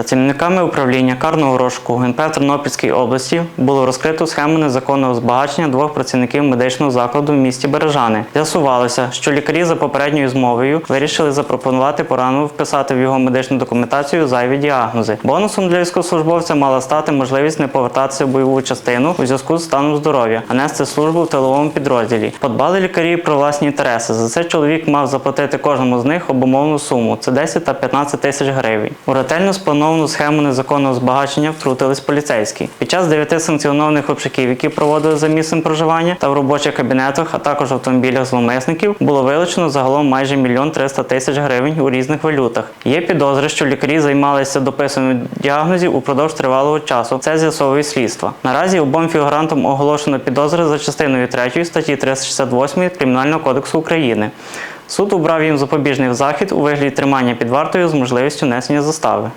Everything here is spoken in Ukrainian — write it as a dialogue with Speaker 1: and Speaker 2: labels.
Speaker 1: Працівниками управління карного розшуку ГНП Тернопільської області було розкрито схему незаконного збагачення двох працівників медичного закладу в місті Бережани. З'ясувалося, що лікарі за попередньою змовою вирішили запропонувати пораному вписати в його медичну документацію зайві діагнози. Бонусом для військовослужбовця мала стати можливість не повертатися в бойову частину у зв'язку з станом здоров'я, а нести службу в тиловому підрозділі. Подбали лікарі про власні інтереси. За це чоловік мав заплатити кожному з них обумовну суму це 10 та 15 тисяч гривень. У ретельно сплановану схему незаконного збагачення втрутились поліцейські. Під час дев'яти санкціонованих обшуків, які проводили за місцем проживання та в робочих кабінетах, а також автомобілях зловмисників, було вилучено загалом майже мільйон 300 тисяч гривень у різних валютах. Є підозри, що лікарі займалися дописанням діагнозів упродовж тривалого часу. Це з'ясовує слідство. Наразі обом фігурантам оголошено підозри за частиною 3 статті 368 Кримінального кодексу України. Суд обрав їм запобіжний захід у вигляді тримання під вартою з можливістю несення застави.